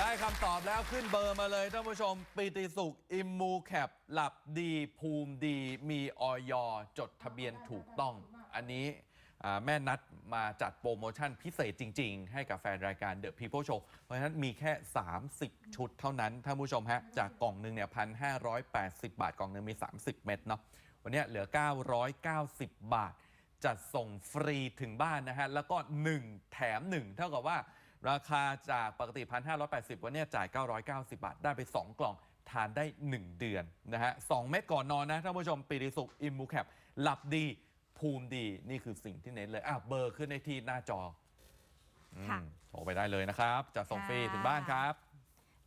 ได้คำตอบแล้วขึ้นเบอร์มาเลยท่านผู้ชมปิติสุข อิมมูแคปหลับดีภูมิดี มีออยจดทะเบียนถูกต้อง อันนี้อ่าแม่นัดมาจัดโปรโมชั่นพิเศษจริง ๆ ให้กับแฟนรายการ The People Show เพราะฉะนั้นมีแค่ 30 ชุดเท่านั้นท่านผู้ชมฮะ จากกล่องหนึ่งเนี่ย1,580บาท กล่องหนึ่งมี 30 เม็ดเนาะวันนี้เหลือ 990 บาท จัดส่งฟรีถึงบ้านนะฮะ แล้วก็ 1 แถม 1 เท่ากับว่า ราคาจากปกติ 1,580 วันเนี้ยจ่าย 990 บาท ได้ไป 2 กล่อง ทานได้ 1 เดือนนะฮะ2เม็ดก่อนนอนนะท่านผู้ชมปีติสุขอิมมูแคปหลับดีภูมิดีนี่คือสิ่งที่เน้นเลยอะเบอร์ขึ้นในที่หน้าจออืมค่ะโทรไปได้เลยนะครับจะส่งฟรีถึงบ้านครับ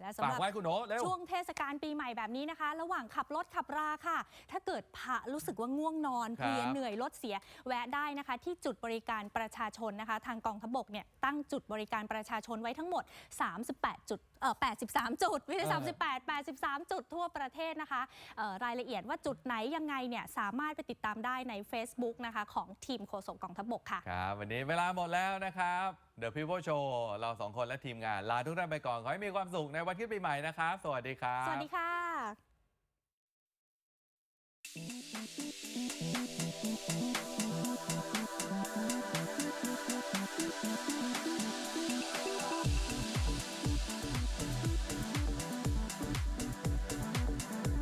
และสำฝาหกรับไว้คุณโน้ตเร็ว ช่วงเทศกาลปีใหม่แบบนี้นะคะ ระหว่างขับรถขับราค่ะ ถ้าเกิดพะรู้สึกว่าง่วงนอนครับเพลียเหนื่อยรถเสีย แวะได้นะคะ ที่จุดบริการประชาชนนะคะ ทางกองทพบกเนี่ยตั้งจุดบริการประชาชนไว้ทั้งหมด 38 จุดเอ่อ83 จุดไม่ใช่เออ38 83 จุดทั่วประเทศนะคะเอ่อรายละเอียดว่าจุดไหนยังไงเนี่ยสามารถไปติดตามได้ใน Facebook นะคะของทีมโฆษกกองทพบกค่ะ ครับวันนี้เวลาหมดแล้วนะครับ The People Show เราสองคนและทีมงาน ลาทุกท่านไปก่อน ขอให้มีความสุขในวันขึ้นปีใหม่นะครับ สวัสดีครับ สวัสดีค่ะ「